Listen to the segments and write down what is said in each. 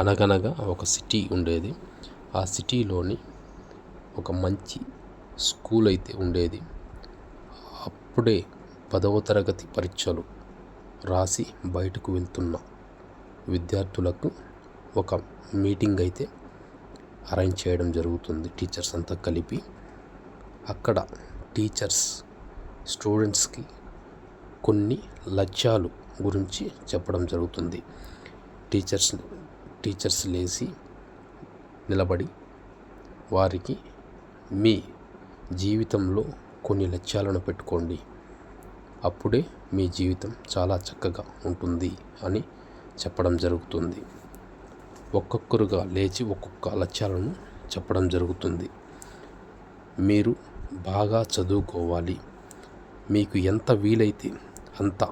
అనగనగా ఒక సిటీ ఉండేది. ఆ సిటీలోని ఒక మంచి స్కూల్ అయితే ఉండేది. అప్పుడే పదవ తరగతి పరీక్షలు రాసి బయటకు వెళ్తున్న విద్యార్థులకు ఒక మీటింగ్ అయితే అరేంజ్ చేయడం జరుగుతుంది. టీచర్స్ అంతా కలిపి అక్కడ టీచర్స్ స్టూడెంట్స్కి కొన్ని లక్ష్యాలు గురించి చెప్పడం జరుగుతుంది. టీచర్స్ టీచర్స్ లేచి నిలబడి వారికి మీ జీవితంలో కొన్ని లక్ష్యాలను పెట్టుకోండి. అప్పుడే మీ జీవితం చాలా చక్కగా ఉంటుంది అని చెప్పడం జరుగుతుంది. ఒక్కొక్కరుగా లేచి ఒక్కొక్క లక్ష్యాలను చెప్పడం జరుగుతుంది. మీరు బాగా చదువుకోవాలి. మీకు ఎంత వీలైతే అంత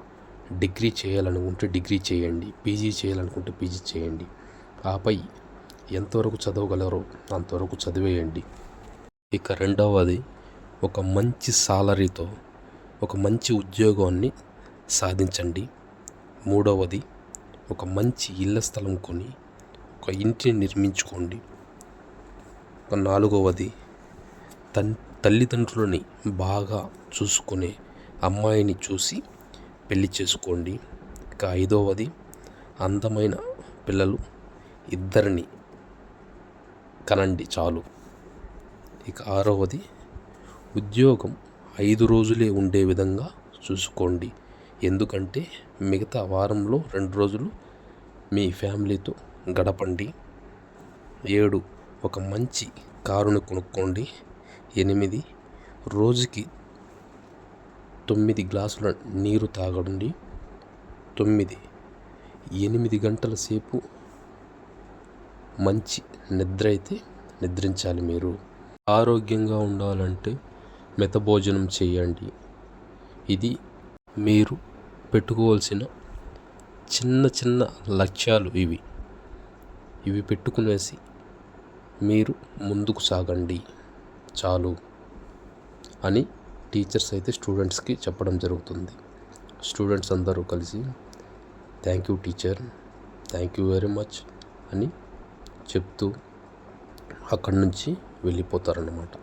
డిగ్రీ చేయాలనుకుంటే డిగ్రీ చేయండి. పీజీ చేయాలనుకుంటే పీజీ చేయండి. ఆపై ఎంతవరకు చదవగలరో అంతవరకు చదివేయండి. ఇక రెండవది ఒక మంచి సాలరీతో ఒక మంచి ఉద్యోగాన్ని సాధించండి. మూడవది ఒక మంచి ఇళ్ళ స్థలం కొని ఒక ఇంటిని నిర్మించుకోండి. ఒక నాలుగవది తన్ తల్లిదండ్రులని బాగా చూసుకునే అమ్మాయిని చూసి పెళ్ళి చేసుకోండి. ఇక ఐదవది అందమైన పిల్లలు ఇద్దరిని కనండి చాలు. ఇక ఆరవది ఉద్యోగం ఐదు రోజులే ఉండే విధంగా చూసుకోండి. ఎందుకంటే మిగతా వారంలో రెండు రోజులు మీ ఫ్యామిలీతో గడపండి. ఏడు ఒక మంచి కారును కొనుక్కోండి. ఎనిమిది రోజుకి తొమ్మిది గ్లాసుల నీరు తాగండి. తొమ్మిది ఎనిమిది గంటల సేపు మంచి నిద్ర అయితే నిద్రించాలి మీరు. ఆరోగ్యంగా ఉండాలంటే మిత భోజనం చేయండి. ఇది మీరు పెట్టుకోవాల్సిన చిన్న చిన్న లక్ష్యాలు ఇవి. ఇవి పెట్టుకునేసి మీరు ముందుకు సాగండి. చాలు అని టీచర్స్ అయితే స్టూడెంట్స్కి చెప్పడం జరుగుతుంది. స్టూడెంట్స్ అందరూ కలిసి thank you teacher thank you very much అని చెప్తూ అక్కడి నుంచి వెళ్ళిపోతారన్నమాట.